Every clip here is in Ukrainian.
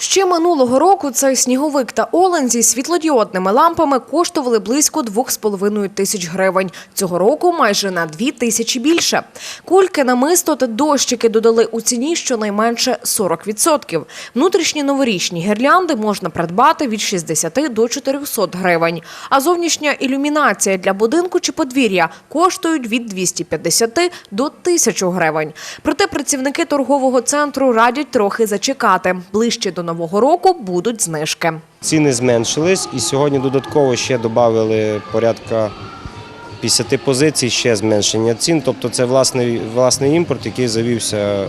Ще минулого року цей сніговик та олень зі світлодіодними лампами коштували близько 2,5 тисяч гривень. Цього року майже на 2 тисячі більше. Кульки, намисто та дощики додали у ціні щонайменше 40%. Внутрішні новорічні гірлянди можна придбати від 60 до 400 гривень. А зовнішня ілюмінація для будинку чи подвір'я коштують від 250 до 1000 гривень. Проте працівники торгового центру радять трохи зачекати. Ближче до нового року будуть знижки. Ціни зменшились і сьогодні додатково ще додали порядка 50 позицій, ще зменшення цін. Тобто це власний, власний імпорт, який завівся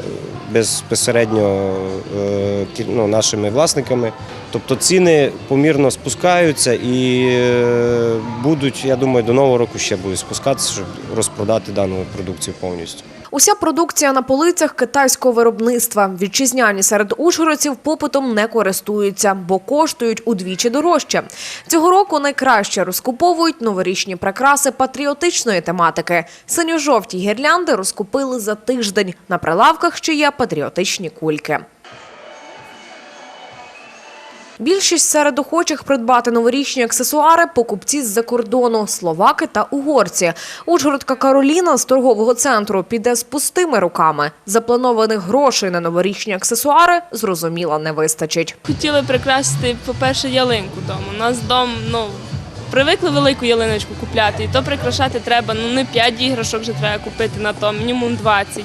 безпосередньо е, ну, нашими власниками. Тобто ціни помірно спускаються і е, будуть, я думаю, до нового року ще будуть спускатися, щоб розпродати дану продукцію повністю. Уся продукція на полицях китайського виробництва. Вітчизняні серед ужгородців попитом не користуються, бо коштують удвічі дорожче. Цього року найкраще розкуповують новорічні прикраси патріотичної тематики. Синьо-жовті гірлянди розкупили за тиждень. На прилавках ще є патріотичні кульки. Більшість серед охочих придбати новорічні аксесуари – покупці з-за кордону – словаки та угорці. Ужгородка Кароліна з торгового центру піде з пустими руками. Запланованих грошей на новорічні аксесуари, зрозуміло, не вистачить. Хотіли прикрасити, по-перше, ялинку вдома. У нас дом, ну, привикли велику ялиночку купляти, і то прикрашати треба, ну не 5 іграшок вже треба купити на то, мінімум 20.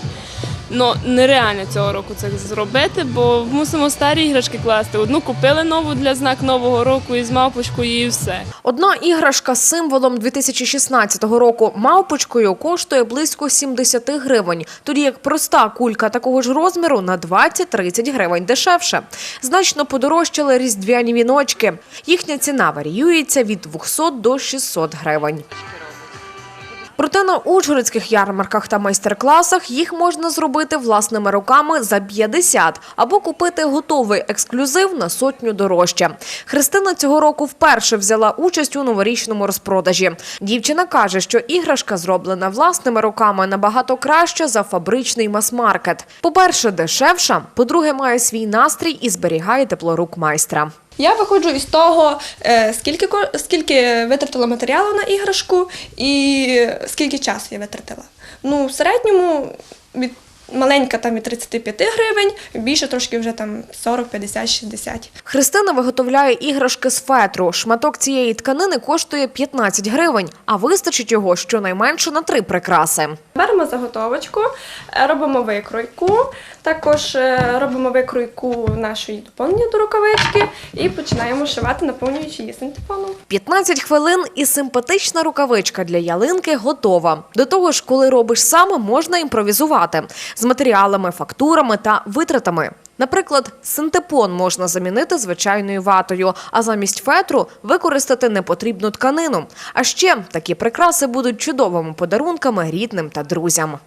Ну, нереально цього року це зробити, бо мусимо старі іграшки класти. Одну купили нову для знак Нового року із мавпочкою і все. Одна іграшка з символом 2016 року мавпочкою коштує близько 70 гривень, тоді як проста кулька такого ж розміру на 20-30 гривень дешевше. Значно подорожчали різдвяні віночки. Їхня ціна варіюється від 200 до 600 гривень. Проте на ужгородських ярмарках та майстер-класах їх можна зробити власними руками за 50 або купити готовий ексклюзив на сотню дорожче. Христина цього року вперше взяла участь у новорічному розпродажі. Дівчина каже, що іграшка зроблена власними руками набагато краще за фабричний мас-маркет. По-перше, дешевша, по-друге, має свій настрій і зберігає тепло рук майстра. Я виходжу із того, е, скільки, скільки витратила матеріалу на іграшку і скільки часу я витратила. Ну, в середньому від маленька там від 35 гривень, більше трошки вже там 40, 50, 60. Христина виготовляє іграшки з фетру. Шматок цієї тканини коштує 15 гривень, а вистачить його щонайменше на три прикраси. Беремо заготовочку, е, робимо викройку, також е, робимо викройку нашої доповнення до рукавички і починаємо шивати, наповнюючи її синтепоном. 15 хвилин і симпатична рукавичка для ялинки готова. До того ж, коли робиш сам, можна імпровізувати з матеріалами, фактурами та витратами. Наприклад, синтепон можна замінити звичайною ватою, а замість фетру використати непотрібну тканину. А ще такі прикраси будуть чудовими подарунками рідним та друзям.